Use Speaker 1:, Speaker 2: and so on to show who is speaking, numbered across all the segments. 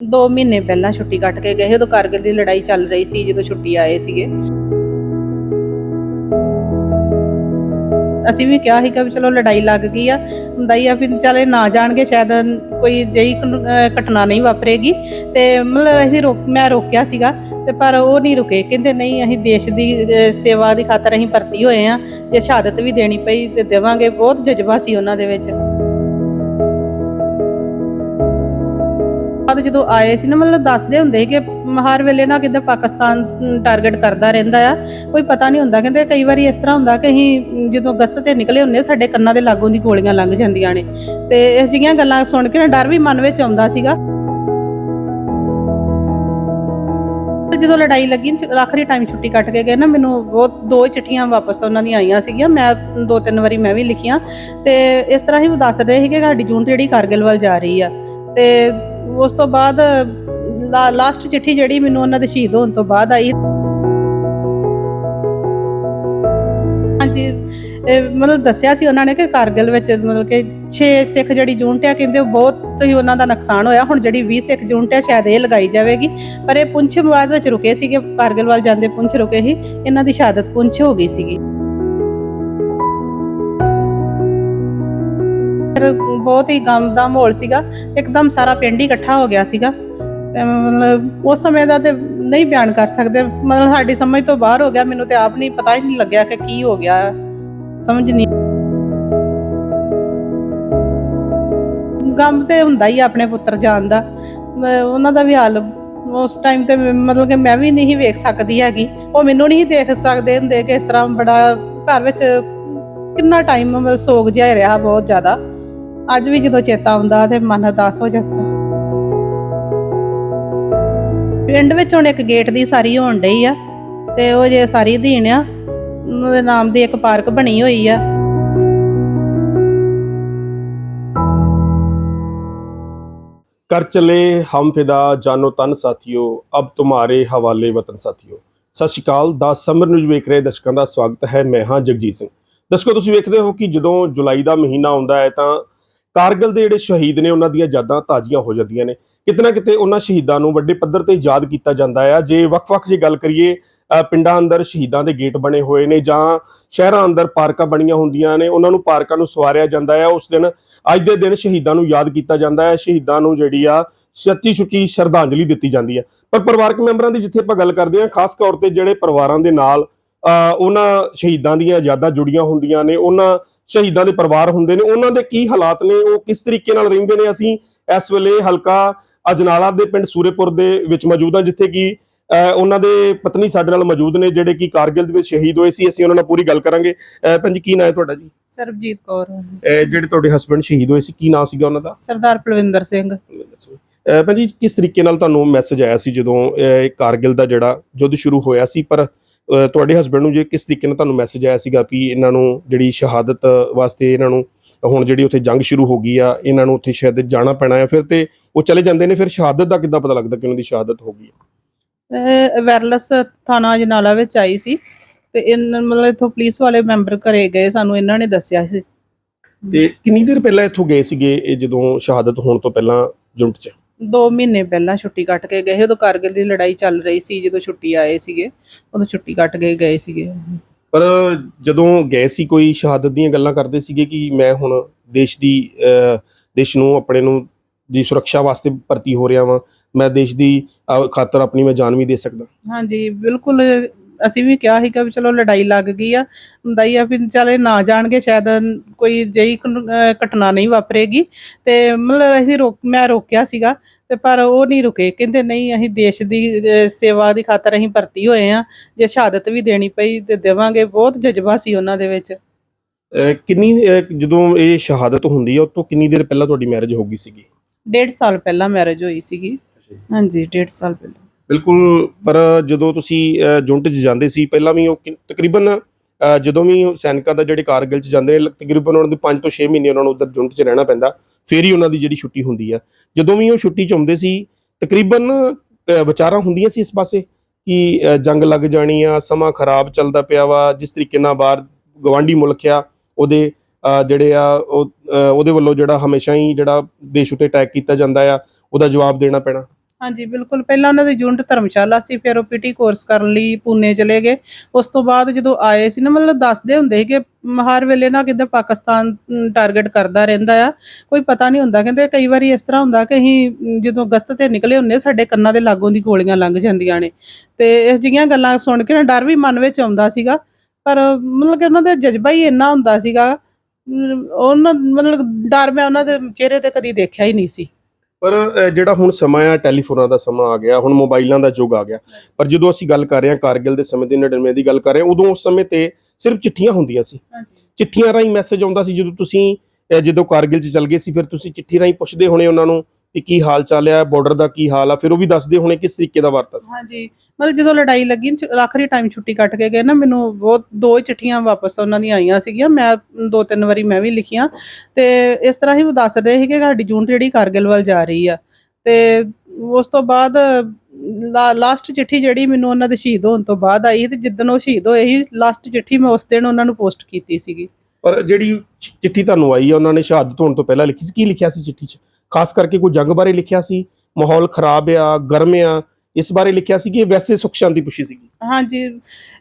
Speaker 1: 2 ਮਹੀਨੇ ਪਹਿਲਾਂ ਛੁੱਟੀ ਕੱਟ ਕੇ ਗਏ ਉਦੋਂ ਕਾਰਗਿਲ ਦੀ ਲੜਾਈ ਚੱਲ ਰਹੀ ਸੀ, ਜਦੋਂ ਛੁੱਟੀ ਆਏ ਸੀਗੇ। ਅਸੀਂ ਵੀ ਕਿਹਾ ਸੀਗਾ ਵੀ ਚਲੋ ਲੜਾਈ ਲੱਗ ਗਈ ਆ, ਹੁੰਦਾ ਹੀ ਆ ਵੀ ਚਲੇ ਨਾ ਜਾਣਗੇ, ਸ਼ਾਇਦ ਕੋਈ ਜਈ ਘਟਨਾ ਨਹੀਂ ਵਾਪਰੇਗੀ। ਤੇ ਮਤਲਬ ਅਸੀਂ ਰੋਕ, ਮੈਂ ਰੋਕਿਆ ਸੀਗਾ, ਤੇ ਪਰ ਉਹ ਨਹੀਂ ਰੁਕੇ, ਕਹਿੰਦੇ ਨਹੀਂ ਅਸੀਂ ਦੇਸ਼ ਦੀ ਸੇਵਾ ਦੀ ਖਾਤਰ ਅਸੀਂ ਭਰਤੀ ਹੋਏ ਆ, ਜੇ ਸ਼ਹਾਦਤ ਵੀ ਦੇਣੀ ਪਈ ਤੇ ਦੇਵਾਂਗੇ, ਬਹੁਤ ਜਜ਼ਬਾ ਸੀ ਉਹਨਾਂ ਦੇ ਵਿੱਚ। ਬਾਅਦ ਜਦੋਂ ਆਏ ਸੀ ਨਾ, ਮਤਲਬ ਦੱਸਦੇ ਹੁੰਦੇ ਸੀ ਕਿ ਹਰ ਵੇਲੇ ਨਾ ਕਿਤੇ ਪਾਕਿਸਤਾਨ ਟਾਰਗੇਟ ਕਰਦਾ ਰਹਿੰਦਾ ਆ। ਕੋਈ ਪਤਾ ਨਹੀਂ ਹੁੰਦਾ, ਕਹਿੰਦੇ ਕਈ ਵਾਰੀ ਇਸ ਤਰ੍ਹਾਂ ਹੁੰਦਾ ਕਿ ਅਸੀਂ ਜਦੋਂ ਅਗਸਤ ਤੇ ਨਿਕਲੇ ਹੁੰਦੇ ਸਾਡੇ ਕੰਨਾਂ ਦੇ ਲਾਗੋਂ ਦੀ ਗੋਲੀਆਂ ਲੰਘ ਜਾਂਦੀਆਂ ਨੇ। ਤੇ ਇਹ ਜਿਹੀਆਂ ਗੱਲਾਂ ਸੁਣ ਕੇ ਨਾ ਡਰ ਵੀ ਮਨ ਵਿੱਚ ਆਉਂਦਾ ਸੀਗਾ। ਜਦੋਂ ਲੜਾਈ ਲੱਗੀ ਆਖਰੀ ਟਾਈਮ ਛੁੱਟੀ ਕੱਟ ਕੇ ਗਏ ਨਾ, ਮੈਨੂੰ ਬਹੁਤ, ਦੋ ਚਿੱਠੀਆਂ ਵਾਪਸ ਉਹਨਾਂ ਦੀਆਂ ਆਈਆਂ ਸੀਗੀਆਂ। ਮੈਂ ਦੋ ਤਿੰਨ ਵਾਰੀ ਮੈਂ ਵੀ ਲਿਖੀਆਂ। ਤੇ ਇਸ ਤਰ੍ਹਾਂ ਹੀ ਦੱਸ ਰਹੇ ਸੀ ਕਿ ਸਾਡੀ ਜੂਨ ਜਿਹੜੀ ਕਾਰਗਿਲ ਵੱਲ ਜਾ ਰਹੀ ਆ। ਤੇ ਉਸ ਤੋਂ ਬਾਅਦ ਲਾਸਟ ਚਿੱਠੀ ਜਿਹੜੀ ਮੈਨੂੰ ਉਹਨਾਂ ਦੇ ਸ਼ਹੀਦ ਹੋਣ ਤੋਂ ਬਾਅਦ ਆਈ। ਹਾਂਜੀ ਮਤਲਬ ਦੱਸਿਆ ਸੀ ਉਹਨਾਂ ਨੇ ਕਿ ਕਾਰਗਿਲ ਵਿੱਚ ਮਤਲਬ ਕਿ 6 ਸਿੱਖ ਜਿਹੜੀ ਜੂਨਟ ਆ ਕਹਿੰਦੇ ਉਹ ਬਹੁਤ ਹੀ ਉਹਨਾਂ ਦਾ ਨੁਕਸਾਨ ਹੋਇਆ। ਹੁਣ ਜਿਹੜੀ 20 ਸਿੱਖ ਜੂਨਟ ਆ ਸ਼ਾਇਦ ਇਹ ਲਗਾਈ ਜਾਵੇਗੀ। ਪਰ ਇਹ ਪੁੰਛ ਮੁਰਾਦ ਵਿੱਚ ਰੁਕੇ ਸੀਗੇ, ਕਾਰਗਿਲ ਵੱਲ ਜਾਂਦੇ ਪੁੰਛ ਰੁਕੇ ਸੀ। ਇਹਨਾਂ ਦੀ ਸ਼ਹਾਦਤ ਪੁੰਛ ਹੋ ਗਈ ਸੀਗੀ। ਫਿਰ ਬਹੁਤ ਹੀ ਗਮ ਦਾ ਮਾਹੌਲ ਸੀਗਾ, ਇੱਕਦਮ ਸਾਰਾ ਪਿੰਡ ਹੀ ਇਕੱਠਾ ਹੋ ਗਿਆ ਸੀਗਾ। ਤੇ ਮਤਲਬ ਉਸ ਸਮੇਂ ਦਾ ਤੇ ਨਹੀਂ ਬਿਆਨ ਕਰ ਸਕਦੇ, ਮਤਲਬ ਸਾਡੀ ਸਮਝ ਤੋਂ ਬਾਹਰ ਹੋ ਗਿਆ, ਮੈਨੂੰ ਤੇ ਆਪ ਨਹੀਂ ਪਤਾ ਹੀ ਨਹੀਂ ਲੱਗਿਆ ਕਿ ਕੀ ਹੋ ਗਿਆ, ਸਮਝ ਨਹੀਂ। ਗਮ ਤੇ ਹੁੰਦਾ ਹੀ ਆ ਆਪਣੇ ਪੁੱਤਰ ਜਾਣ ਦਾ ਉਹਨਾਂ ਦਾ ਵੀ ਹਾਲ ਉਸ ਟਾਈਮ ਤੇ ਮਤਲਬ ਕਿ ਮੈਂ ਵੀ ਨਹੀਂ ਵੇਖ ਸਕਦੀ ਹੈਗੀ। ਉਹ ਮੈਨੂੰ ਨਹੀਂ ਦੇਖ ਸਕਦੇ ਹੁੰਦੇ ਕਿ ਇਸ ਤਰ੍ਹਾਂ ਬੜਾ ਘਰ ਵਿੱਚ ਕਿੰਨਾ ਟਾਈਮ ਮਤਲਬ ਸੋਗ ਜਿਹਾ ਰਿਹਾ ਬਹੁਤ ਜ਼ਿਆਦਾ। ਅੱਜ ਵੀ ਜਦੋਂ ਚੇਤਾ ਆਉਂਦਾ ਤੇ ਮਨ ਉਦਾਸ ਹੋ ਜਾਂਦਾ। ਪਿੰਡ ਵਿੱਚ ਹੁਣ ਇੱਕ ਗੇਟ ਦੀ ਸਾਰੀ ਹੋਣ ਡਈ ਆ ਤੇ ਉਹ ਜੇ ਸਾਰੀ ਦੀਣ ਆ ਉਹਨਾਂ ਦੇ ਨਾਮ ਦੀ ਇੱਕ ਪਾਰਕ ਬਣੀ ਹੋਈ ਆ।
Speaker 2: ਕਰ ਚਲੇ ਹਮ ਫਿਦਾ ਜਾਨੋ ਤਨ ਸਾਥੀਓ, ਅਬ ਤੁਹਾਰੇ ਹਵਾਲੇ ਵਤਨ ਸਾਥਿਓ। ਸਤਿ ਸ਼੍ਰੀ ਅਕਾਲ, ਦਾ ਸਮਰ ਨਿਊਜ਼ ਵੇਖ ਰਹੇ ਦਰਸ਼ਕਾਂ ਦਾ ਸਵਾਗਤ ਹੈ, ਮੈਂ ਹਾਂ ਜਗਜੀਤ ਸਿੰਘ। ਦਰਸ਼ਕੋ, ਤੁਸੀਂ ਵੇਖਦੇ ਹੋ ਕਿ ਜਦੋਂ ਜੁਲਾਈ ਦਾ ਮਹੀਨਾ ਆਉਂਦਾ ਹੈ ਤਾਂ ਕਾਰਗਿਲ ਦੇ ਜਿਹੜੇ ਸ਼ਹੀਦ ਨੇ, ਉਹਨਾਂ ਦੀਆਂ ਯਾਦਾਂ ਤਾਜ਼ੀਆਂ ਹੋ ਜਾਂਦੀਆਂ ਨੇ। ਕਿਤੇ ਕਿਤੇ ਉਹਨਾਂ ਸ਼ਹੀਦਾਂ ਨੂੰ ਵੱਡੇ ਪੱਧਰ ਤੇ ਯਾਦ ਕੀਤਾ ਜਾਂਦਾ ਹੈ ਜੇ ਵੱਖ-ਵੱਖ ਜੇ ਗੱਲ ਕਰੀਏ ਪਿੰਡਾਂ ਅੰਦਰ ਸ਼ਹੀਦਾਂ ਦੇ ਗੇਟ ਬਣੇ ਹੋਏ ਨੇ ਜਾਂ ਸ਼ਹਿਰਾਂ ਅੰਦਰ ਪਾਰਕਾਂ ਬਣੀਆਂ ਹੁੰਦੀਆਂ ਨੇ, ਉਹਨਾਂ ਨੂੰ ਪਾਰਕਾਂ ਨੂੰ ਸਵਾਰਿਆ ਜਾਂਦਾ ਹੈ ਉਸ ਦਿਨ, ਅੱਜ ਦੇ ਦਿਨ ਸ਼ਹੀਦਾਂ ਨੂੰ ਯਾਦ ਕੀਤਾ ਜਾਂਦਾ ਹੈ ਸ਼ਹੀਦਾਂ ਨੂੰ ਜਿਹੜੀ ਆ ਸੱਚੀ ਸੁੱਚੀ ਸ਼ਰਧਾਂਜਲੀ ਦਿੱਤੀ ਜਾਂਦੀ ਹੈ ਪਰ ਪਰਿਵਾਰਕ ਮੈਂਬਰਾਂ ਦੀ ਜਿੱਥੇ ਆਪਾਂ ਗੱਲ ਕਰਦੇ ਹਾਂ, ਖਾਸ ਤੌਰ ਤੇ ਜਿਹੜੇ ਪਰਿਵਾਰਾਂ ਦੇ ਨਾਲ ਅਹ ਉਹਨਾਂ ਸ਼ਹੀਦਾਂ ਦੀਆਂ ਯਾਦਾਂ ਜੁੜੀਆਂ ਹੁੰਦੀਆਂ ਨੇ, ਉਹਨਾਂ ਸ਼ਹੀਦਾਂ ਦੇ ਪਰਿਵਾਰ ਹੁੰਦੇ ਨੇ। ਉਹਨਾਂ ਦੇ ਕੀ ਹਾਲਾਤ ਨੇ? ਉਹ ਕਿਸ ਤਰੀਕੇ ਨਾਲ ਰਹਿੰਦੇ ਨੇ? ਅਸੀਂ ਇਸ ਵੇਲੇ ਹਲਕਾ ਅਜਨਾਲਾ ਦੇ ਪਿੰਡ ਸੂਰੇਪੁਰ ਦੇ ਵਿੱਚ ਮੌਜੂਦ ਹਾਂ ਜਿੱਥੇ ਕਿ ਉਹਨਾਂ ਦੇ ਪਤਨੀ ਸਾਡੇ ਨਾਲ ਮੌਜੂਦ ਨੇ ਜਿਹੜੇ ਕਿ ਕਾਰਗਿਲ ਦੇ ਵਿੱਚ ਸ਼ਹੀਦ ਹੋਏ ਸੀ। ਅਸੀਂ ਉਹਨਾਂ ਨਾਲ ਪੂਰੀ ਗੱਲ ਕਰਾਂਗੇ। ਅਹ ਭੈਣ ਜੀ ਕੀ ਨਾਂ ਹੈ ਤੁਹਾਡਾ ਜੀ?
Speaker 1: ਸਰਬਜੀਤ ਕੌਰ।
Speaker 2: ਜਿਹੜੇ ਤੁਹਾਡੇ ਹਸਬੰਡ ਸ਼ਹੀਦ ਹੋਏ ਸੀ ਕੀ ਨਾਂ ਸੀਗਾ ਉਹਨਾਂ ਦਾ?
Speaker 1: ਸਰਦਾਰ ਪਲਵਿੰਦਰ ਸਿੰਘ।
Speaker 2: ਅਹ ਭੈਣ ਜੀ ਕਿਸ ਤਰੀਕੇ ਨਾਲ ਤੁਹਾਨੂੰ ਮੈਸੇਜ ਆਇਆ ਸੀ ਜਦੋਂ ਕਾਰਗਿਲ ਦਾ ਜਿਹੜਾ ਯੁੱਧ ਸ਼ੁਰੂ ਹੋਇਆ ਸੀ? ਪਰ ਤੁਹਾਡੇ ਹਸਬੰਡ ਨੂੰ ਜੇ ਕਿਸ ਤਰੀਕੇ ਨਾਲ ਤੁਹਾਨੂੰ ਮੈਸੇਜ ਆਇਆ ਸੀਗਾ ਵੀ ਇਹਨਾਂ ਨੂੰ ਜਿਹੜੀ ਸ਼ਹਾਦਤ ਵਾਸਤੇ ਇਹਨਾਂ ਨੂੰ ਹੁਣ ਜਿਹੜੀ ਉੱਥੇ ਜੰਗ ਸ਼ੁਰੂ ਹੋ ਗਈ ਆ ਇਹਨਾਂ ਨੂੰ ਉੱਥੇ ਸ਼ਾਇਦ ਜਾਣਾ ਪੈਣਾ ਹੈ ਫਿਰ ਤੇ ਉਹ ਚਲੇ ਜਾਂਦੇ ਨੇ ਫਿਰ ਸ਼ਹਾਦਤ ਦਾ ਕਿੱਦਾਂ ਪਤਾ ਲੱਗਦਾ ਕਿ ਉਹਨਾਂ ਦੀ ਸ਼ਹਾਦਤ ਹੋ ਗਈ ਹੈ
Speaker 1: ਵਾਇਰਲੈਸ ਥਾਣਾ ਜਨਾਲਾ ਵਿੱਚ ਆਈ ਸੀ ਤੇ ਇਹਨਾਂ ਮਤਲਬ ਇਥੋਂ ਪੁਲਿਸ ਵਾਲੇ ਮੈਂਬਰ ਘਰੇ ਗਏ ਸਾਨੂੰ ਇਹਨਾਂ ਨੇ ਦੱਸਿਆ ਸੀ।
Speaker 2: ਤੇ ਕਿੰਨੀ ਦੇਰ ਪਹਿਲਾਂ ਇੱਥੋਂ ਗਏ ਸੀਗੇ ਇਹ ਜਦੋਂ ਸ਼ਹਾਦਤ ਹੋਣ ਤੋਂ ਪਹਿਲਾਂ ਜੁੰਟ 'ਚ?
Speaker 1: 2 ਮਹੀਨੇ ਪਹਿਲਾਂ ਛੁੱਟੀ ਕੱਟ ਕੇ ਗਏ ਉਦੋਂ ਕਾਰਗਿਲ ਦੀ ਲੜਾਈ ਚੱਲ ਰਹੀ ਸੀ ਜਦੋਂ ਛੁੱਟੀ ਆਏ ਸੀਗੇ ਉਦੋਂ ਛੁੱਟੀ ਕੱਟ ਕੇ ਗਏ ਸੀਗੇ।
Speaker 2: ਪਰ ਜਦੋਂ ਗਏ ਸੀ ਕੋਈ ਸ਼ਹਾਦਤ ਦੀਆਂ ਗੱਲਾਂ ਕਰਦੇ ਸੀਗੇ ਕਿ ਮੈਂ ਹੁਣ ਦੇਸ਼ ਦੀ ਦੇਸ਼ ਨੂੰ ਆਪਣੇ ਨੂੰ ਦੀ ਸੁਰੱਖਿਆ ਵਾਸਤੇ ਭਰਤੀ ਹੋ ਰਿਹਾ ਵਾਂ ਮੈਂ ਦੇਸ਼ ਦੀ ਖਾਤਰ ਆਪਣੀ ਮੈਂ ਜਾਨ ਵੀ ਦੇ ਸਕਦਾ?
Speaker 1: ਹਾਂਜੀ ਬਿਲਕੁਲ ਅਸੀਂ ਵੀ ਕਿਹਾ ਸੀਗਾ ਵੀ ਚਲੋ ਲੜਾਈ ਲੱਗ ਗਈ ਆ ਹੁੰਦਾ ਹੀ ਆ ਵੀ ਚਲੇ ਨਾ ਜਾਣਗੇ ਸ਼ਾਇਦ ਕੋਈ ਜਈ ਘਟਨਾ ਨਹੀਂ ਵਾਪਰੇਗੀ। ਤੇ ਮਤਲਬ ਅਸੀਂ ਰੋਕ ਮੈਂ ਰੋਕਿਆ ਸੀਗਾ ਤੇ ਪਰ ਉਹ ਨਹੀਂ ਰੁਕੇ ਕਹਿੰਦੇ ਨਹੀਂ ਅਸੀਂ ਦੇਸ਼ ਦੀ ਸੇਵਾ ਦੀ ਖਾਤਰ ਅਸੀਂ ਭਰਤੀ ਹੋਏ ਆ ਜੇ ਸ਼ਹਾਦਤ ਵੀ ਦੇਣੀ ਪਈ ਤੇ ਦੇਵਾਂਗੇ ਬਹੁਤ ਜਜ਼ਬਾ ਸੀ ਉਹਨਾਂ ਦੇ ਵਿੱਚ।
Speaker 2: ਕਿੰਨੀ ਜਦੋਂ ਇਹ ਸ਼ਹਾਦਤ ਹੁੰਦੀ ਹੈ ਉਸ ਤੋਂ ਕਿੰਨੀ ਦੇਰ ਪਹਿਲਾਂ ਤੁਹਾਡੀ ਮੈਰਿਜ ਹੋ ਗਈ ਸੀਗੀ?
Speaker 1: ਡੇਢ ਸਾਲ ਪਹਿਲਾਂ ਮੈਰਿਜ ਹੋਈ ਸੀਗੀ। ਹਾਂਜੀ ਡੇਢ ਸਾਲ ਪਹਿਲਾਂ।
Speaker 2: ਬਿਲਕੁਲ ਪਰ ਜਦੋਂ ਤੁਸੀਂ ਅਹ, ਜੁੰਟ 'ਚ ਜਾਂਦੇ ਸੀ ਪਹਿਲਾਂ ਵੀ ਉਹ ਕਿ- ਤਕਰੀਬਨ ਅਹ, ਜਦੋਂ ਵੀ ਉਹ ਸੈਨਿਕਾਂ ਦਾ ਜਿਹੜੇ ਕਾਰਗਿਲ 'ਚ ਜਾਂਦੇ ਨੇ ਤਕਰੀਬਨ ਉਹਨਾਂ ਦੇ 5 ਤੋਂ 6 ਮਹੀਨੇ ਉਹਨਾਂ ਨੂੰ ਉਧਰ ਜੁੰਟ 'ਚ ਰਹਿਣਾ ਪੈਂਦਾ ਫੇਰ ਹੀ ਉਹਨਾਂ ਦੀ ਜਿਹੜੀ ਛੁੱਟੀ ਹੁੰਦੀ ਆ। ਜਦੋਂ ਵੀ ਉਹ ਛੁੱਟੀ 'ਚ ਆਉਂਦੇ ਸੀ ਤਕਰੀਬਨ ਅਹ, ਵਿਚਾਰਾਂ ਹੁੰਦੀਆਂ ਸੀ ਇਸ ਪਾਸੇ ਕਿ ਅਹ, ਜੰਗ ਲੱਗ ਜਾਣੀ ਆ ਸਮਾਂ ਖਰਾਬ ਚੱਲਦਾ ਪਿਆ ਵਾ ਜਿਸ ਤਰੀਕੇ ਨਾਲ ਬਾਹਰ ਗਵਾਂਢੀ ਮੁਲਕ ਆ ਉਹਦੇ ਅਹ, ਜਿਹੜੇ ਆ ਉਹ ਅਹ, ਉਹਦੇ ਵੱਲੋਂ ਜਿਹੜਾ ਹਮੇਸ਼ਾ ਹੀ ਜਿਹੜਾ ਦੇਸ਼ ਉਤੇ ਅਟੈਕ ਕੀਤਾ ਜਾਂਦਾ ਆ ਉਹਦਾ ਜਵਾਬ ਦੇਣਾ ਪੈਣਾ।
Speaker 1: ਹਾਂਜੀ, ਬਿਲਕੁਲ। ਪਹਿਲਾਂ ਉਹਨਾਂ ਦੀ ਯੂਨਿਟ ਧਰਮਸ਼ਾਲਾ ਸੀ, ਫਿਰ ਉਹ ਪੀਟੀ ਕੋਰਸ ਕਰਨ ਲਈ ਪੂਨੇ ਚਲੇ ਗਏ। ਉਸ ਤੋਂ ਬਾਅਦ ਜਦੋਂ ਆਏ ਸੀ ਨਾ, ਮਤਲਬ ਦੱਸਦੇ ਹੁੰਦੇ ਸੀ ਕਿ ਹਰ ਵੇਲੇ ਨਾ ਕਿਤੇ ਪਾਕਿਸਤਾਨ ਟਾਰਗੇਟ ਕਰਦਾ ਰਹਿੰਦਾ ਆ। ਕੋਈ ਪਤਾ ਨਹੀਂ ਹੁੰਦਾ, ਕਹਿੰਦੇ ਕਈ ਵਾਰੀ ਇਸ ਤਰ੍ਹਾਂ ਹੁੰਦਾ ਕਿ ਅਸੀਂ ਜਦੋਂ ਗਸਤ ਤੇ ਨਿਕਲੇ ਹੁੰਦੇ ਸਾਡੇ ਕੰਨਾਂ ਦੇ ਲਾਗੋਂ ਦੀ ਗੋਲੀਆਂ ਲੰਘ ਜਾਂਦੀਆਂ ਨੇ। ਤੇ ਇਹ ਜਿਹੀਆਂ ਗੱਲਾਂ ਸੁਣ ਕੇ ਨਾ ਡਰ ਵੀ ਮਨ ਵਿੱਚ ਆਉਂਦਾ ਸੀਗਾ। ਪਰ, ਮਤਲਬ ਕਿ ਉਹਨਾਂ ਦਾ ਜਜ਼ਬਾ ਹੀ ਇੰਨਾ ਹੁੰਦਾ ਸੀਗਾ ਉਹਨਾਂ, ਮਤਲਬ ਡਰ ਮੈਂ ਉਹਨਾਂ ਦੇ ਚਿਹਰੇ ਤੇ ਕਦੀ ਦੇਖਿਆ ਹੀ ਨਹੀਂ ਸੀ।
Speaker 2: ਪਰ ਅਹ, ਜਿਹੜਾ ਹੁਣ ਸਮਾਂ ਆ ਟੈਲੀਫੋਨਾਂ ਦਾ ਸਮਾਂ ਆ ਗਿਆ ਹੁਣ ਮੋਬਾਈਲਾਂ ਦਾ ਯੁੱਗ ਆ ਗਿਆ। ਪਰ ਜਦੋਂ ਅਸੀਂ ਗੱਲ ਕਰ ਰਹੇ ਹਾਂ ਕਾਰਗਿਲ ਦੇ ਸਮੇਂ ਦੀ 99 ਦੀ ਗੱਲ ਕਰ ਰਹੇ ਹਾਂ ਉਦੋਂ ਉਸ ਸਮੇਂ ਤੇ ਸਿਰਫ ਚਿੱਠੀਆਂ ਹੁੰਦੀਆਂ ਸੀ।
Speaker 1: ਹਾਂਜੀ।
Speaker 2: ਚਿੱਠੀਆਂ ਰਾਹੀਂ ਮੈਸੇਜ ਆਉਂਦਾ ਸੀ ਜਦੋਂ ਤੁਸੀਂ ਅਹ, ਜਦੋਂ ਕਾਰਗਿਲ 'ਚ ਚਲ ਗਏ ਸੀ ਫਿਰ ਤੁਸੀਂ ਚਿੱਠੀ ਰਾਹੀਂ ਪੁੱਛਦੇ ਹੋਣੇ ਉਹਨਾਂ ਨੂੰ ਕਿ ਕੀ ਹਾਲ ਚਾਲ ਆ ਬਾਰਡਰ ਦਾ ਕੀ ਹਾਲ ਆ ਫਿਰ ਉਹ ਵੀ ਦੱਸਦੇ ਹੋਣੇ ਕਿਸ ਤਰੀਕੇ ਦਾ ਵਾਰਤਾ ਸੀ।
Speaker 1: ਹਾਂਜੀ ਮਤਲਬ ਜਦੋਂ ਲੜਾਈ ਲੱਗੀ ਆਖਰੀ ਟਾਈਮ ਛੁੱਟੀ ਕੱਟ ਕੇ ਗਏ ਨਾ ਮੈਨੂੰ ਬਹੁਤ ਦੋ ਚਿੱਠੀਆਂ ਵਾਪਸ ਉਹਨਾਂ ਦੀਆਂ ਆਈਆਂ ਸੀਗੀਆਂ ਮੈਂ ਦੋ ਤਿੰਨ ਵਾਰੀ ਮੈਂ ਵੀ ਲਿਖੀਆਂ ਤੇ ਇਸ ਤਰ੍ਹਾਂ ਹੀ ਉਹ ਦੱਸ ਰਹੇ ਸੀਗੇ ਕਿ ਸਾਡੀ ਯੂਨਿਟ ਜਿਹੜੀ ਕਾਰਗਿਲ ਵੱਲ ਜਾ ਰਹੀ ਆ ਤੇ ਉਸ ਤੋਂ ਬਾਅਦ ਲਾਸਟ ਚਿੱਠੀ ਜਿਹੜੀ ਮੈਨੂੰ ਉਹਨਾਂ ਦੇ ਸ਼ਹੀਦ ਹੋਣ ਤੋਂ ਬਾਅਦ ਆਈ ਤੇ ਜਿੱਦਣ ਉਹ ਸ਼ਹੀਦ ਹੋਏ ਸੀ ਲਾਸਟ ਚਿੱਠੀ ਮੈਂ ਉਸ ਦਿਨ ਉਹਨਾਂ ਨੂੰ ਪੋਸਟ ਕੀਤੀ ਸੀਗੀ।
Speaker 2: ਪਰ ਜਿਹੜੀ ਚਿੱਠੀ ਤੁਹਾਨੂੰ ਆਈ ਆ ਉਹਨਾਂ ਨੇ ਸ਼ਹਾਦਤ ਹੋਣ ਤੋਂ ਪਹਿਲਾਂ ਲਿਖੀ ਸੀ ਕੀ ਲਿਖਿਆ ਸੀ ਚਿੱਠੀ 'ਚ? ਖਾਸ ਕਰਕੇ ਕੋਈ ਜੰਗ ਬਾਰੇ ਲਿਖਿਆ ਸੀ, ਮਾਹੌਲ ਖਰਾਬ ਆ, ਗਰਮ ਆ, ਇਸ ਬਾਰੇ ਲਿਖਿਆ ਸੀ ਕਿ ਵੈਸੇ ਸੁਖ ਸ਼ਾਂਤੀ ਪੁੱਛੀ ਸੀਗੀ?
Speaker 1: ਹਾਂਜੀ,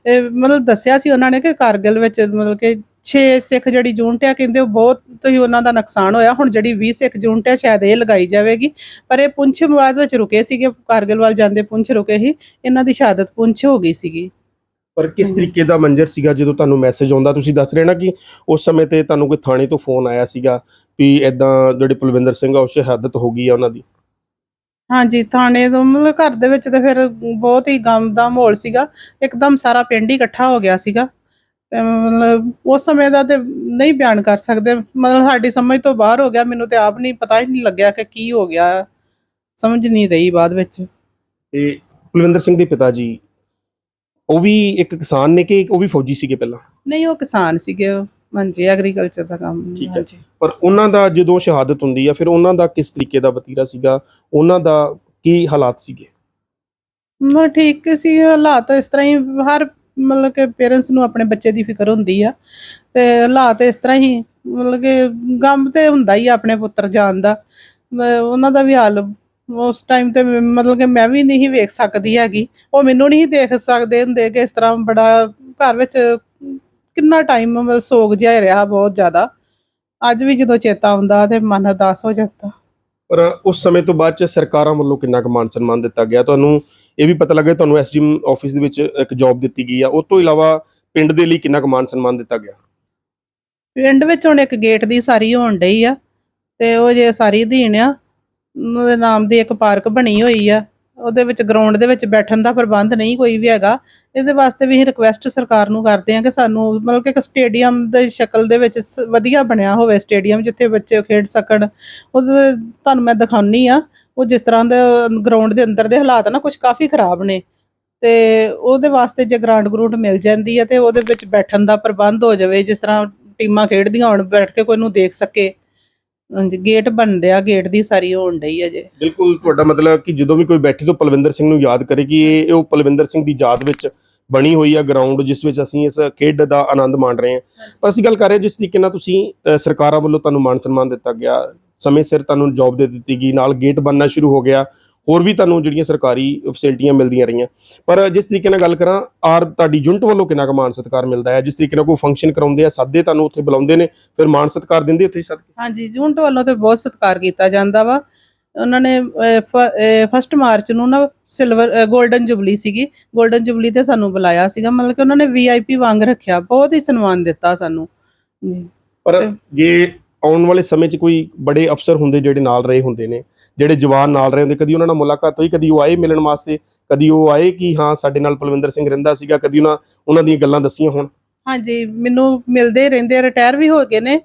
Speaker 1: ਇਹ ਮਤਲਬ ਦੱਸਿਆ ਸੀ ਉਹਨਾਂ ਨੇ ਕਿ ਕਾਰਗਿਲ ਵਿੱਚ ਮਤਲਬ ਕਿ 6 ਸਿੱਖ ਜਿਹੜੀ ਯੂਨਿਟ ਆ ਕਹਿੰਦੇ ਉਹ ਬਹੁਤ ਹੀ ਉਹਨਾਂ ਦਾ ਨੁਕਸਾਨ ਹੋਇਆ। ਹੁਣ ਜਿਹੜੀ 20 ਸਿੱਖ ਯੂਨਿਟ ਆ ਸ਼ਾਇਦ ਇਹ ਲਗਾਈ ਜਾਵੇਗੀ। ਪਰ ਇਹ ਪੁੰਛ ਬਾਅਦ ਵਿੱਚ ਰੁਕੇ ਸੀਗੇ, ਕਾਰਗਿਲ ਵੱਲ ਜਾਂਦੇ ਪੁੰਛ ਰੁਕੇ ਸੀ, ਇਹਨਾਂ ਦੀ ਸ਼ਹਾਦਤ ਪੁੰਛ ਹੋ ਗਈ ਸੀਗੀ।
Speaker 2: ਪਰ ਕਿਸ ਤਰੀਕੇ ਦਾ ਮੰਜ਼ਰ ਸੀਗਾ ਜਦੋਂ ਤੁਹਾਨੂੰ ਮੈਸੇਜ ਆਉਂਦਾ? ਤੁਸੀਂ ਦੱਸ ਰਹੇ ਨਾ ਕਿ ਉਸ ਸਮੇਂ ਤੇ ਤੁਹਾਨੂੰ ਕੋਈ ਥਾਣੇ ਤੋਂ ਫੋਨ ਆਇਆ ਸੀਗਾ ਵੀ ਇਦਾਂ ਜਿਹੜੇ ਕੁਲਵਿੰਦਰ ਸਿੰਘ ਆ ਉਹ ਸ਼ਹਾਦਤ ਹੋ ਗਈ ਆ ਉਹਨਾਂ ਦੀ?
Speaker 1: ਹਾਂਜੀ ਥਾਣੇ ਤੋਂ ਮਤਲਬ ਘਰ ਦੇ ਵਿੱਚ ਤੇ ਫਿਰ ਬਹੁਤ ਹੀ ਗਮ ਦਾ ਮਾਹੌਲ ਸੀਗਾ। ਇੱਕਦਮ ਸਾਰਾ ਪਿੰਡ ਹੀ ਇਕੱਠਾ ਹੋ ਗਿਆ ਸੀਗਾ। ਤੇ ਮਤਲਬ ਉਸ ਸਮੇਂ ਦਾ ਤੇ ਨਹੀਂ ਬਿਆਨ ਕਰ ਸਕਦੇ। ਮਤਲਬ ਸਾਡੀ ਸਮਝ ਤੋਂ ਬਾਹਰ ਹੋ ਗਿਆ। ਮੈਨੂੰ ਤੇ ਆਪ ਨਹੀਂ ਪਤਾ ਹੀ ਨਹੀਂ ਲੱਗਿਆ ਕਿ ਕੀ ਹੋ ਗਿਆ। ਸਮਝ ਨਹੀਂ ਰਹੀ ਬਾਅਦ ਵਿੱਚ।
Speaker 2: ਤੇ ਕੁਲਵਿੰਦਰ ਸਿੰਘ ਦੇ ਪਿਤਾ ਜੀ ਉਹ ਵੀ ਇੱਕ ਕਿਸਾਨ ਨੇ ਕਿ ਉਹ ਵੀ ਫੌਜੀ ਸੀਗੇ ਪਹਿਲਾਂ?
Speaker 1: ਨਹੀਂ ਉਹ ਕਿਸਾਨ ਸੀਗੇ ਉਹ। ਹਾਂਜੀ ਐਗਰੀਕਲਚਰ ਦਾ ਕੰਮ।
Speaker 2: ਠੀਕ ਹੈ।
Speaker 1: ਹਾਂਜੀ।
Speaker 2: ਪਰ ਉਹਨਾਂ ਦਾ ਜਦੋਂ ਸ਼ਹਾਦਤ ਹੁੰਦੀ ਆ ਫਿਰ ਉਹਨਾਂ ਦਾ ਕਿਸ ਤਰੀਕੇ ਦਾ ਵਤੀਰਾ ਸੀਗਾ? ਉਹਨਾਂ ਦਾ ਕੀ ਹਾਲਾਤ ਸੀਗੇ?
Speaker 1: ਮਤਲਬ ਠੀਕ ਸੀ ਹਾਲਾਤ ਇਸ ਤਰ੍ਹਾਂ ਹੀ ਹਰ ਮਤਲਬ ਕਿ ਪੇਰੈਂਟਸ ਨੂੰ ਆਪਣੇ ਬੱਚੇ ਦੀ ਫਿਕਰ ਹੁੰਦੀ ਆ। ਤੇ ਹਾਲਾਤ ਇਸ ਤਰ੍ਹਾਂ ਹੀ ਮਤਲਬ ਕਿ ਗਮ ਤੇ ਹੁੰਦਾ ਹੀ ਆ ਆਪਣੇ ਪੁੱਤਰ ਜਾਣ ਦਾ। ਮ- ਉਹਨਾਂ ਦਾ ਵੀ ਹਾਲ ਉਸ ਟਾਈਮ ਤੇ ਮ- ਮਤਲਬ ਕਿ ਮੈਂ ਵੀ ਨਹੀਂ ਵੇਖ ਸਕਦੀ ਹੈਗੀ। ਉਹ ਮੈਨੂੰ ਨਹੀਂ ਦੇਖ ਸਕਦੇ ਹੁੰਦੇ ਕਿ ਇਸ ਤਰ੍ਹਾਂ ਬੜਾ ਘਰ ਵਿੱਚ ਕਿੰਨਾ ਟਾਈਮ ਮਤਲਬ ਸੋਗ ਜਿਹਾ ਰਿਹਾ ਬਹੁਤ ਜ਼ਿਆਦਾ। ਅੱਜ ਵੀ ਜਦੋਂ ਚੇਤਾ ਆਉਂਦਾ ਤੇ ਮਨ ਉਦਾਸ ਹੋ ਜਾਂਦਾ।
Speaker 2: ਪਰ ਉਸ ਸਮੇਂ ਤੋਂ ਬਾਅਦ ਚ ਸਰਕਾਰਾਂ ਵੱਲੋਂ ਕਿੰਨਾ ਕੁ ਮਾਨ ਸਨਮਾਨ ਦਿੱਤਾ ਗਿਆ? ਤੁਹਾਨੂੰ ਇਹ ਵੀ ਪਤਾ ਲੱਗਾ ਤੁਹਾਨੂੰ ਐਸਡੀਐਮ ਆਫਿਸ ਦੇ ਵਿੱਚ ਇੱਕ ਜੌਬ ਦਿੱਤੀ ਗਈ ਆ। ਉਸ ਤੋਂ ਇਲਾਵਾ ਪਿੰਡ ਦੇ ਲਈ ਕਿੰਨਾ ਕੁ ਮਾਨ ਸਨਮਾਨ ਦਿੱਤਾ ਗਿਆ?
Speaker 1: ਪਿੰਡ ਵਿੱਚ ਹੁਣ ਇੱਕ ਗੇਟ ਦੀ ਸਾਰੀ ਹੋਣ ਡਈ ਆ ਤੇ ਉਹ ਜੇ ਸਾਰੀ ਅਧੀਨ ਆ ਨਾਮ ਦੀ ਇੱਕ ਪਾਰਕ ਬਣੀ ਹੋਈ ਆ। ਉਹਦੇ ਵਿੱਚ ਗਰਾਊਂਡ ਦੇ ਵਿੱਚ ਬੈਠਣ ਦਾ ਪ੍ਰਬੰਧ ਨਹੀਂ ਕੋਈ ਵੀ ਹੈਗਾ। ਇਹਦੇ ਵਾਸਤੇ ਵੀ ਅਸੀਂ ਰਿਕੁਐਸਟ ਸਰਕਾਰ ਨੂੰ ਕਰਦੇ ਹਾਂ ਕਿ ਸਾਨੂੰ ਮਤਲਬ ਕਿ ਇੱਕ ਸਟੇਡੀਅਮ ਦੇ ਸ਼ਕਲ ਦੇ ਵਿੱਚ ਸ- ਵਧੀਆ ਬਣਿਆ ਹੋਵੇ ਸਟੇਡੀਅਮ ਜਿੱਥੇ ਬੱਚੇ ਖੇਡ ਸਕਣ। ਉਹ ਤੁਹਾਨੂੰ ਮੈਂ ਦਿਖਾਉਣੀ ਆ ਉਹ ਜਿਸ ਤਰ੍ਹਾਂ ਦੇ ਗਰਾਊਂਡ ਦੇ ਅੰਦਰ ਦੇ ਹਾਲਾਤ ਨਾ ਕੁਝ ਕਾਫੀ ਖਰਾਬ ਨੇ। ਤੇ ਉਹਦੇ ਵਾਸਤੇ ਜੇ ਗਰਾਊਂਡ ਗਰੂਟ ਮਿਲ ਜਾਂਦੀ ਹੈ ਤੇ ਉਹਦੇ ਵਿੱਚ ਬੈਠਣ ਦਾ ਪ੍ਰਬੰਧ ਹੋ ਜਾਵੇ। ਜਿਸ ਤਰ੍ਹਾਂ ਟੀਮਾਂ ਖੇਡਦੀਆਂ ਹੋਣ, ਬੈਠ ਕੇ ਕੋਈ ਨੂੰ ਦੇਖ ਸਕੇ। ਹਾਂਜੀ ਗੇਟ ਬਣ ਰਿਹਾ ਗੇਟ ਦੀ ਸਾਰੀ ਹੋਣ ਡਈ ਹੈ ਜੇ
Speaker 2: ਬਿਲਕੁਲ ਤੁਹਾਡਾ ਮਤਲਬ ਕਿ ਜਦੋਂ ਵੀ ਕੋਈ ਬੈਠੇ ਤੋਂ ਪਲਵਿੰਦਰ ਸਿੰਘ ਨੂੰ ਯਾਦ ਕਰੇ ਕਿ ਇਹ ਉਹ ਪਲਵਿੰਦਰ ਸਿੰਘ ਦੀ ਯਾਦ ਵਿੱਚ ਬਣੀ ਹੋਈ ਆ ਗਰਾਊਂਡ ਜਿਸ ਵਿੱਚ ਅਸੀਂ ਇਸ ਖੇਡ ਦਾ ਆਨੰਦ ਮਾਣ ਰਹੇ ਹਾਂ। ਪਰ ਅਸੀਂ ਗੱਲ ਕਰ ਰਹੇ ਹਾਂ ਜਿਸ ਤਰੀਕੇ ਨਾਲ ਤੁਸੀਂ ਅ, ਸਰਕਾਰਾਂ ਵੱਲੋਂ ਤੁਹਾਨੂੰ ਮਾਨ ਸਨਮਾਨ ਦਿੱਤਾ ਗਿਆ। ਸਮੇਂ ਸਿਰ ਤੁਹਾਨੂੰ ਜੌਬ ਦੇ ਦਿੱਤੀ ਗਈ ਨਾਲ ਗੇਟ ਬਣਨਾ ਸ਼ੁਰੂ ਹੋ ਗਿਆ। ਹੋਰ ਵੀ ਤੁਹਾਨੂੰ ਜਿਹੜੀਆਂ ਸਰਕਾਰੀ ਫੈਸਿਲਿਟੀਆਂ ਮਿਲਦੀਆਂ ਰਹੀਆਂ। ਪਰ ਜਿਸ ਤਰੀਕੇ ਨਾਲ ਗੱਲ ਕਰਾਂ ਆਰ ਤੁਹਾਡੀ ਯੂਨਿਟ ਵੱਲੋਂ ਕਿੰਨਾ ਕੁ ਮਾਨ ਸਤਿਕਾਰ ਮਿਲਦਾ ਹੈ? ਜਿਸ ਤਰੀਕੇ ਨਾਲ ਕੋਈ ਫੰਕਸ਼ਨ ਕਰਾਉਂਦੇ ਆ ਸਾਦੇ ਤੁਹਾਨੂੰ ਉੱਥੇ ਬੁਲਾਉਂਦੇ ਨੇ ਫਿਰ ਮਾਨ ਸਤਿਕਾਰ ਦਿੰਦੇ ਉੱਥੇ ਸਦ
Speaker 1: ਹਾਂਜੀ ਜੂਨਟ ਵੱਲੋਂ ਤੇ ਬਹੁਤ ਸਤਿਕਾਰ ਕੀਤਾ ਜਾਂਦਾ ਵਾ। ਉਹਨਾਂ ਨੇ ਫਸਟ ਮਾਰਚ ਨੂੰ ਨਾ ਸਿਲਵਰ 골ਡਨ ਜੁਬਲੀ ਸੀਗੀ। 골ਡਨ ਜੁਬਲੀ ਤੇ ਸਾਨੂੰ ਬੁਲਾਇਆ ਸੀਗਾ। ਮਤਲਬ ਕਿ ਉਹਨਾਂ ਨੇ ਵੀਆਈਪੀ ਵਾਂਗ ਰੱਖਿਆ। ਬਹੁਤ ਹੀ ਸਨਮਾਨ ਦਿੱਤਾ ਸਾਨੂੰ।
Speaker 2: ਪਰ ਜੇ ਆਉਣ ਵਾਲੇ ਸਮੇਂ 'ਚ ਕੋਈ ਬੜੇ ਅਫਸਰ ਹੁੰਦੇ ਜਿਹੜੇ ਨਾਲ ਰਹੇ ਹੁੰਦੇ ਨੇ ਜਿਹੜੇ ਜਵਾਨ ਨਾਲ ਰਹੇ ਹੁੰਦੇ ਕਦੀ ਉਹਨਾਂ ਨਾਲ ਮੁਲਾਕਾਤ ਹੋਈ, ਕਦੀ ਉਹ ਆਏ ਮਿਲਣ ਵਾਸਤੇ, ਕਦੀ ਉਹ ਆਏ ਕਿ ਹਾਂ ਸਾਡੇ ਨਾਲ ਪਲਵਿੰਦਰ ਸਿੰਘ ਰਹਿੰਦਾ ਸੀਗਾ, ਕਦੀ ਉਹਨਾਂ ਉਹਨਾਂ ਦੀਆਂ ਗੱਲਾਂ ਦੱਸੀਆਂ ਹੋਣ।
Speaker 1: ਹਾਂਜੀ, ਮੈਨੂੰ ਮਿਲਦੇ ਰਹਿੰਦੇ ਰਿਟਾਇਰ ਵੀ ਹੋ ਗਏ ਨੇ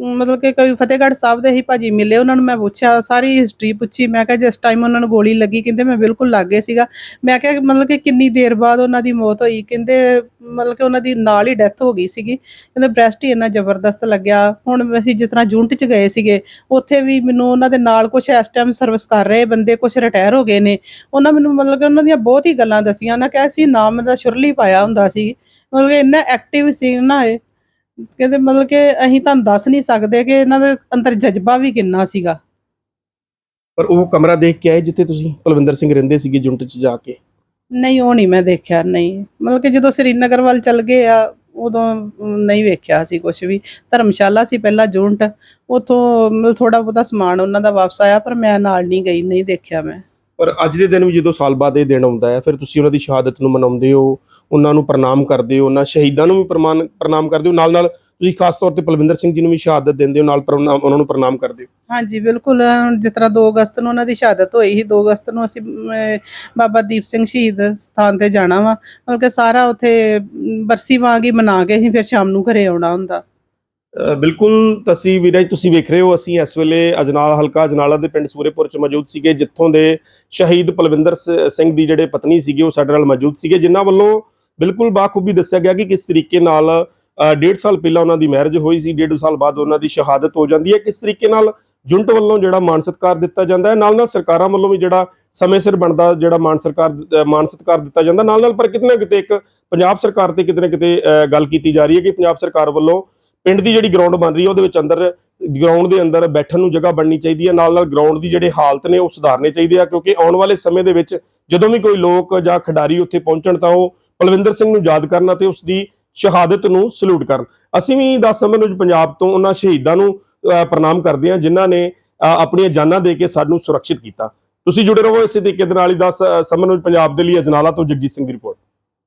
Speaker 1: ਮਤਲਬ ਕਿ ਕੋਈ ਫਤਿਹਗੜ੍ਹ ਸਾਹਿਬ ਦੇ ਹੀ ਭਾਜੀ ਮਿਲੇ, ਉਹਨਾਂ ਨੂੰ ਮੈਂ ਪੁੱਛਿਆ, ਸਾਰੀ ਹਿਸਟਰੀ ਪੁੱਛੀ, ਮੈਂ ਕਿਹਾ ਜਿਸ ਟਾਈਮ ਉਹਨਾਂ ਨੂੰ ਗੋਲੀ ਲੱਗੀ, ਕਹਿੰਦੇ ਮੈਂ ਬਿਲਕੁਲ ਲੱਗੇ ਸੀਗਾ। ਮੈਂ ਕਿਹਾ ਮਤਲਬ ਕਿ ਕਿੰਨੀ ਦੇਰ ਬਾਅਦ ਉਹਨਾਂ ਦੀ ਮੌਤ ਹੋਈ, ਕਹਿੰਦੇ ਮਤਲਬ ਕਿ ਉਹਨਾਂ ਦੀ ਨਾਲ ਹੀ ਡੈਥ ਹੋ ਗਈ ਸੀਗੀ। ਕਹਿੰਦੇ ਬ੍ਰੈਸਟ ਹੀ ਇੰਨਾ ਜ਼ਬਰਦਸਤ ਲੱਗਿਆ। ਹੁਣ ਅਸੀਂ ਜਿਸ ਤਰ੍ਹਾਂ ਜੂਨਟ 'ਚ ਗਏ ਸੀਗੇ, ਉੱਥੇ ਵੀ ਮੈਨੂੰ ਉਹਨਾਂ ਦੇ ਨਾਲ ਕੁਝ ਇਸ ਟਾਈਮ ਸਰਵਿਸ ਕਰ ਰਹੇ ਬੰਦੇ ਕੁਝ ਰਿਟਾਇਰ ਹੋ ਗਏ ਨੇ। ਉਹਨਾਂ ਮੈਨੂੰ ਮਤਲਬ ਕਿ ਉਹਨਾਂ ਦੀਆਂ ਬਹੁਤ ਹੀ ਗੱਲਾਂ ਦੱਸੀਆਂ। ਉਹਨਾਂ ਕਿਹਾ ਸੀ ਨਾਮ ਦਾ ਸ਼ੁਰਲੀ ਪਾਇਆ ਹੁੰਦਾ ਸੀ। ਮਤਲਬ ਕਿ ਇੰਨਾ ਐਕਟਿਵ ਸੀ ਨਾ ਇਹ। ਕਹਿੰਦੇ ਮਤਲਬ ਕਿ ਅਸੀਂ ਤੁਹਾਨੂੰ ਦੱਸ ਨਹੀਂ ਸਕਦੇ ਕਿ ਇਹਨਾਂ ਦੇ ਅੰਦਰ ਜਜ਼ਬਾ ਵੀ ਕਿੰਨਾ ਸੀਗਾ।
Speaker 2: ਪਰ ਉਹ ਕਮਰਾ ਦੇਖ ਕੇ ਆਏ ਜਿੱਥੇ ਤੁਸੀਂ ਪਲਵਿੰਦਰ ਸਿੰਘ ਰਹਿੰਦੇ ਸੀਗੇ ਜੁੰਟ 'ਚ ਜਾ ਕੇ?
Speaker 1: ਨਹੀਂ ਉਹ ਨਹੀਂ ਮੈਂ ਦੇਖਿਆ ਨਹੀਂ। ਮਤਲਬ ਕਿ ਜਦੋਂ ਸ੍ਰੀਨਗਰ ਵੱਲ ਚੱਲ ਗਏ ਆ ਉਦੋਂ ਨਹੀਂ ਵੇਖਿਆ ਸੀ ਕੁਝ ਵੀ। ਧਰਮਸ਼ਾਲਾ ਸੀ ਪਹਿਲਾਂ ਜੂਨਟ ਉਥੋਂ ਮਤਲਬ ਥੋੜਾ ਬਹੁਤਾ ਸਮਾਨ ਉਹਨਾਂ ਦਾ ਵਾਪਸ ਆਇਆ ਪਰ ਮੈਂ ਨਾਲ ਨਹੀਂ ਗਈ ਨਹੀਂ ਦੇਖਿਆ ਮੈਂ।
Speaker 2: ਪਰ ਅੱਜ ਦੇ ਦਿਨ ਵੀ ਜਦੋਂ ਸਾਲ ਬਾਅਦ ਇਹ ਦਿਨ ਆਉਂਦਾ ਹੈ, ਫਿਰ ਤੁਸੀਂ ਉਹਨਾਂ ਦੀ ਸ਼ਹਾਦਤ ਨੂੰ ਮਨਾਉਂਦੇ ਹੋ, ਉਹਨਾਂ ਨੂੰ ਪ੍ਰਣਾਮ ਕਰਦੇ ਹੋ, ਉਹਨਾਂ ਸ਼ਹੀਦਾਂ ਨੂੰ ਵੀ ਪ੍ਰਮਾਨ, ਪ੍ਰਣਾਮ ਕਰਦੇ ਹੋ ਨਾਲ ਨਾਲ ਤੁਸੀਂ ਖਾਸ ਤੌਰ ਤੇ ਪਲਵਿੰਦਰ ਸਿੰਘ ਜੀ ਨੂੰ ਵੀ ਸ਼ਹਾਦਤ ਦਿੰਦੇ ਹੋ, ਨਾਲ ਉਹਨਾਂ ਨੂੰ ਪ੍ਰਣਾਮ ਕਰਦੇ ਹੋ।
Speaker 1: ਹਾਂਜੀ, ਬਿਲਕੁਲ, ਜਿਸ ਤਰ੍ਹਾਂ 2 ਅਗਸਤ ਨੂੰ ਉਹਨਾਂ ਦੀ ਸ਼ਹਾਦਤ ਹੋਈ ਸੀ 2 ਅਗਸਤ ਨੂੰ ਅਸੀਂ ਬਾਬਾ ਦੀਪ ਸਿੰਘ ਸ਼ਹੀਦ ਸਥਾਨ ਤੇ ਜਾਣਾ ਵਾ, ਮਤਲਬ ਸਾਰਾ ਉੱਥੇ ਬਰਸੀ ਵਾਂਗ ਹੀ ਮਨਾ ਕੇ ਅਸੀਂ ਫਿਰ ਸ਼ਾਮ ਨੂੰ ਘਰੇ ਆਉਣਾ ਹੁੰਦਾ।
Speaker 2: ਬਿਲਕੁਲ ਤੁਸੀਂ ਵੀਰੇ ਤੁਸੀਂ ਵੇਖ ਰਹੇ ਹੋ ਅਸੀਂ ਇਸ ਵੇਲੇ ਅਜਨਾਲ ਹਲਕਾ ਅਜਨਾਲਾ ਦੇ ਪਿੰਡ ਸੂਰੇਪੁਰ ਚ ਮੌਜੂਦ ਸੀਗੇ ਜਿੱਥੋਂ ਦੇ ਸ਼ਹੀਦ ਪਲਵਿੰਦਰ ਸ- ਸਿੰਘ ਦੀ ਜਿਹੜੇ ਪਤਨੀ ਸੀਗੇ ਉਹ ਸਾਡੇ ਨਾਲ ਮੌਜੂਦ ਸੀਗੇ ਜਿਨ੍ਹਾਂ ਵੱਲੋਂ ਬਿਲਕੁਲ ਬਾਖੂਬੀ ਦੱਸਿਆ ਗਿਆ ਕਿ ਕਿਸ ਤਰੀਕੇ ਨਾਲ ਅ, ਡੇਢ ਸਾਲ ਪਹਿਲਾਂ ਉਹਨਾਂ ਦੀ ਮੈਰਿਜ ਹੋਈ ਸੀ ਡੇਢ ਸਾਲ ਬਾਅਦ ਉਹਨਾਂ ਦੀ ਸ਼ਹਾਦਤ ਹੋ ਜਾਂਦੀ ਹੈ ਕਿਸ ਤਰੀਕੇ ਨਾਲ ਜੁੰਟ ਵੱਲੋਂ ਜਿਹੜਾ ਮਾਨ ਸਤਿਕਾਰ ਦਿੱਤਾ ਜਾਂਦਾ ਹੈ ਨਾਲ ਨਾਲ ਸਰਕਾਰਾਂ ਵੱਲੋਂ ਵੀ ਜਿਹੜਾ ਸਮੇਂ ਸਿਰ ਬਣਦਾ ਜਿਹੜਾ ਮਾਨ ਸਰਕਾਰ ਅ, ਮਾਨ ਸਤਿਕਾਰ ਦਿੱਤਾ ਜਾਂਦਾ ਨਾਲ ਨਾਲ ਪਰ ਕਿਤੇ ਨਾ ਕਿਤੇ ਇੱਕ ਪੰਜਾਬ ਸਰਕਾਰ ਤੇ ਕਿਤੇ ਨਾ ਕਿਤੇ ਗੱਲ ਕੀਤੀ ਜਾ ਰਹੀ ਹੈ ਕਿ ਪੰਜਾਬ ਸਰਕਾਰ ਵੱਲੋਂ ਪਿੰਡ ਦੀ ਜਿਹੜੀ ਗਰਾਊਂਡ ਬਣ ਰਹੀ ਹੈ, ਉਹਦੇ ਵਿੱਚ ਅੰਦਰ ਗਰਾਊਂਡ ਦੇ ਅੰਦਰ ਬੈਠਣ ਨੂੰ ਜਗ੍ਹਾ ਬਣਨੀ ਚਾਹੀਦੀ ਹੈ ਨਾਲ ਨਾਲ ਗਰਾਊਂਡ ਦੀ ਜਿਹੜੇ ਹਾਲਤ ਨੇ, ਉਹ ਸੁਧਾਰਨੇ ਚਾਹੀਦੇ ਆ, ਕਿਉਂਕਿ ਆਉਣ ਵਾਲੇ ਸਮੇਂ ਦੇ ਵਿੱਚ ਜਦੋਂ ਵੀ ਕੋਈ ਲੋਕ ਜਾਂ ਖਿਡਾਰੀ ਉੱਥੇ ਪਹੁੰਚਣ, ਤਾਂ ਉਹ ਪਲਵਿੰਦਰ ਸਿੰਘ ਨੂੰ ਯਾਦ ਕਰਨ ਅਤੇ ਉਸ ਦੀ ਸ਼ਹਾਦਤ ਨੂੰ ਸਲੂਟ ਕਰਨ। ਅਸੀਂ ਵੀ 10 ਸਮੇਂ ਨੂੰ ਪੰਜਾਬ ਤੋਂ ਉਹਨਾਂ ਸ਼ਹੀਦਾਂ ਨੂੰ ਪ੍ਰਣਾਮ ਕਰਦੇ ਹਾਂ, ਜਿਨ੍ਹਾਂ ਨੇ ਆਪਣੀਆਂ ਜਾਨਾਂ ਦੇ ਕੇ ਸਾਨੂੰ ਸੁਰੱਖਿਅਤ ਕੀਤਾ। ਤੁਸੀਂ ਜੁੜੇ ਰਹੋ ਇਸੇ ਤਰੀਕੇ ਦੇ ਨਾਲ ਹੀ 10 ਸਮੇਂ ਨੂੰ ਪੰਜਾਬ ਦੇ ਲਈ ਅਜਨਾਲਾ ਤੋਂ ਜਗਜੀਤ ਸਿੰਘ ਦੀ ਰਿਪੋਰਟ।